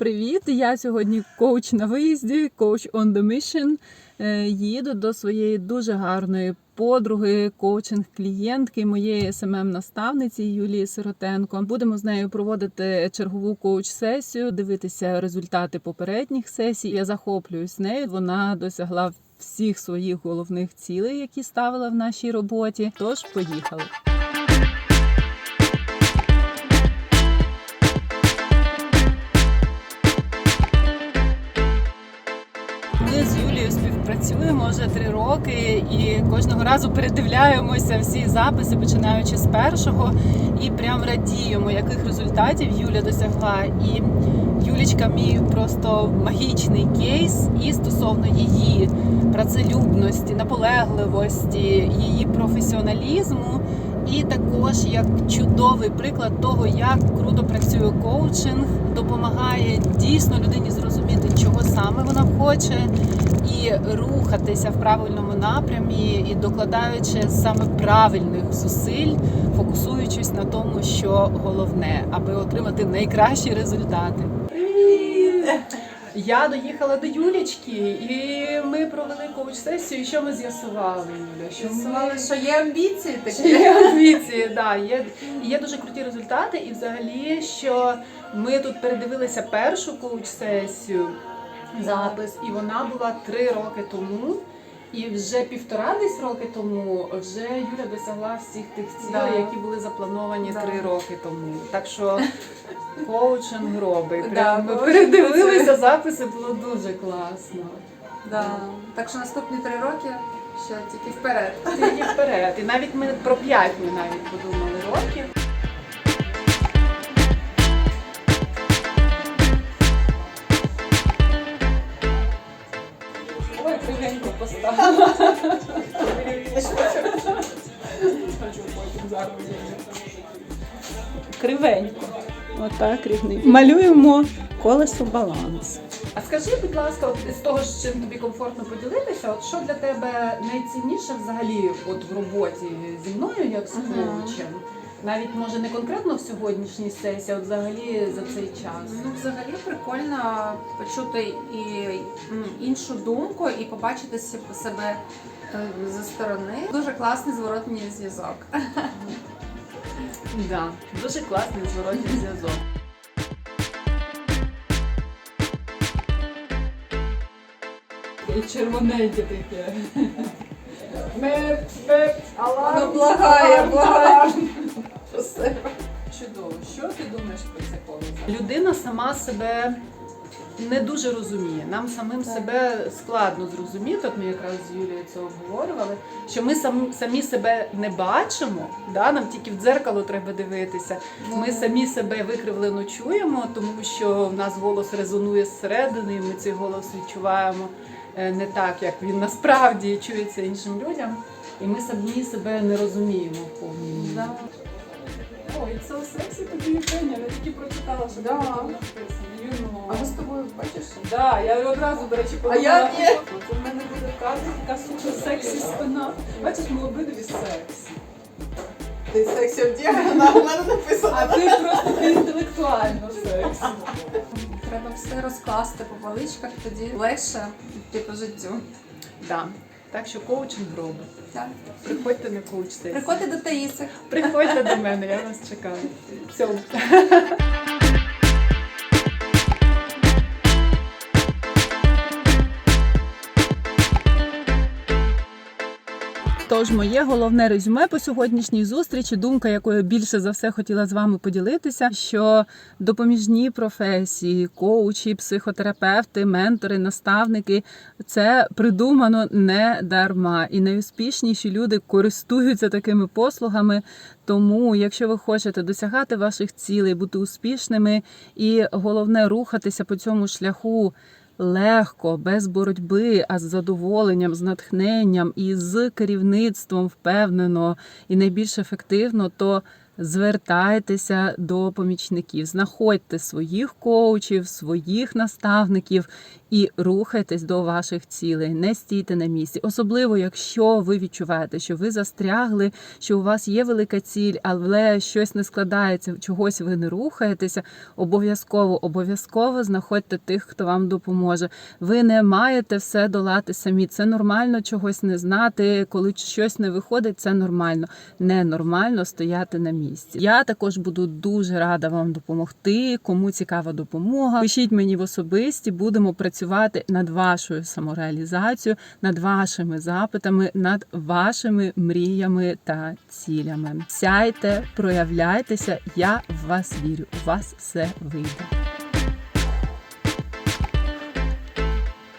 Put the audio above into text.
Привіт! Я сьогодні коуч на виїзді, коуч on the mission. Е, Їду до своєї дуже гарної подруги, коучинг-клієнтки, моєї СММ-наставниці Юлії Сиротенко. Будемо з нею проводити чергову коуч-сесію, дивитися результати попередніх сесій. Я захоплююсь нею. Вона досягла всіх своїх головних цілей, які ставила в нашій роботі. Тож поїхали. З Юлією співпрацюємо вже три роки і кожного разу передивляємося всі записи, починаючи з першого, і прям радіємо, яких результатів Юля досягла. І Юлічка мій просто магічний кейс і стосовно її працелюбності, наполегливості, її професіоналізму. І також як чудовий приклад того, як круто працює коучинг, допомагає дійсно людині зрозуміти, чого саме вона хоче, і рухатися в правильному напрямі, і докладаючи саме правильних зусиль, фокусуючись на тому, що головне, аби отримати найкращі результати. Я доїхала до Юлічки, і ми провели коуч-сесію. І що ми з'ясували, Юля? Що ми- що є амбіції такі. є амбіції, да, є, є дуже круті результати. І взагалі, що ми тут передивилися першу коуч-сесію, запис, і вона була три роки тому. І вже півтора десь роки тому вже Юля досягла всіх тих цілей, Да. які були заплановані Да. три роки тому. Так що коучинг робить. Да, ми передивилися записи, було дуже класно. Да. Так що наступні три роки ще тільки вперед. Тільки вперед. І навіть ми про п'ять ми навіть подумали років. Поставила. Кривенько. Отак рівний. Малюємо колесо балансу. А скажи, будь ласка, от з того, з чим тобі комфортно поділитися, от що для тебе найцінніше взагалі от в роботі зі мною як з Ага. коучем? Навіть може не конкретно в сьогоднішній сесії, а от взагалі за цей час. Ну, взагалі прикольно почути і іншу думку і побачити се- себе е, зі сторони. Дуже класний зворотній зв'язок. Да, дуже класний зворотній зв'язок. І червоненьке таке. Меп, меп, аларм. Ну, благає, благає. Чудово. Що ти думаєш про це колесо? Людина сама себе не дуже розуміє. Нам самим Так. себе складно зрозуміти. От ми якраз з Юлією це обговорювали. Що ми самі, самі себе не бачимо, да? нам тільки в дзеркало треба дивитися. Ми самі себе викривлено чуємо, тому що в нас голос резонує зсередини, і ми цей голос відчуваємо е, не так, як він насправді чується іншим людям. І ми самі себе не розуміємо в повній мірі. Ой, це у сексі тобі Євгенія, я тільки прочитала, що Да. там написано. You know. А ми з тобою бачиш? Да, я одразу, до речі, подумала, я ні. в мене буде карта, така супер сексі спина. Бачиш, ми обидві сексі. Ти сексі вдягнена, у мене написано. А ти просто ти інтелектуально сексі. Треба все розкласти по поличках, тоді легше йти по життю. Да. Так що коучинг робить. Так. Приходьте на коуч. Приходьте до Таїси. Приходьте до мене, я вас чекаю. Все. Тож моє головне резюме по сьогоднішній зустрічі, думка, якою більше за все хотіла з вами поділитися, що допоміжні професії, коучі, психотерапевти, ментори, наставники це придумано не дарма. І найуспішніші люди користуються такими послугами. Тому, якщо ви хочете досягати ваших цілей, бути успішними і головне рухатися по цьому шляху легко, без боротьби, а з задоволенням, з натхненням і з керівництвом впевнено і найбільш ефективно, то звертайтеся до помічників, знаходьте своїх коучів, своїх наставників і рухайтесь до ваших цілей. Не стійте на місці, особливо якщо ви відчуваєте, що ви застрягли, що у вас є велика ціль, але щось не складається, чогось ви не рухаєтеся. Обов'язково, обов'язково знаходьте тих, хто вам допоможе. Ви не маєте все долати самі. Це нормально чогось не знати. Коли щось не виходить, це нормально. Ненормально стояти на місці. Я також буду дуже рада вам допомогти. Кому цікава допомога, пишіть мені в особисті, будемо працювати над вашою самореалізацією, над вашими запитами, над вашими мріями та цілями. Сяйте, проявляйтеся. Я в вас вірю. У вас все вийде.